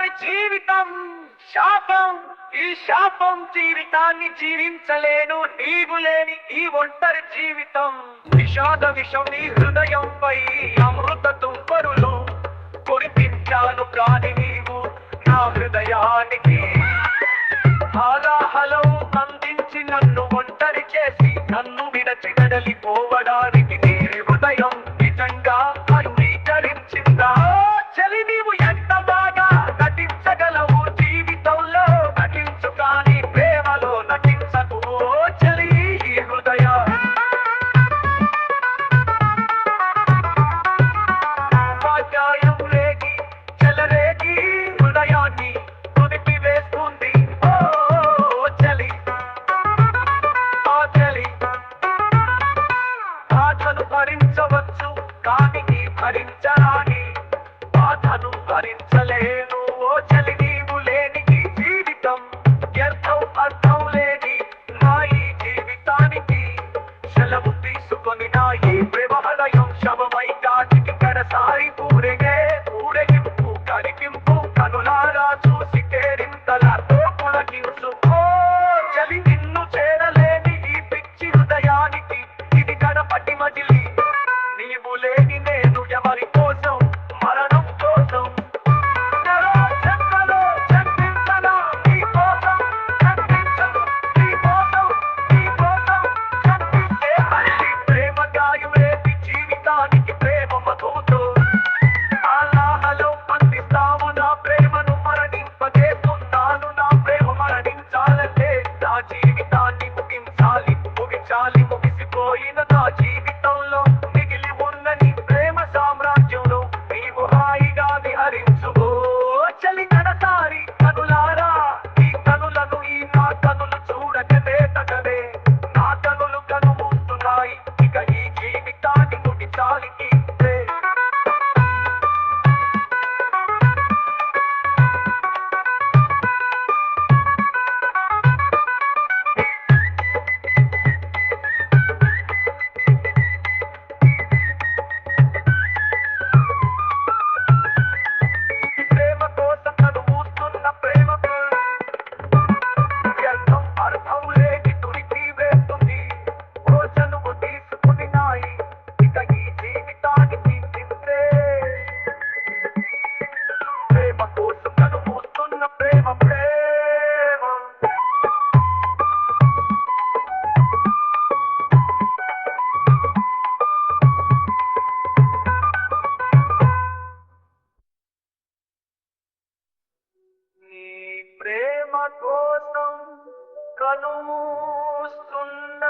వారి జీవితం శాపం. ఈ శాపం జీవితాన్ని జీవించలేను. నీవు లేని ఈ ఒంటరి జీవితం. విషాద విషం నీ హృదయంపై అమృత తుంపరులు. కురిపించాను కాని నీవు. నా హృదయాన్ని భరించరాని బాధను భరించలే. ప్రేమ కోసం ప్రేమ నీ ప్రేమ కోసం కలుస్తున్న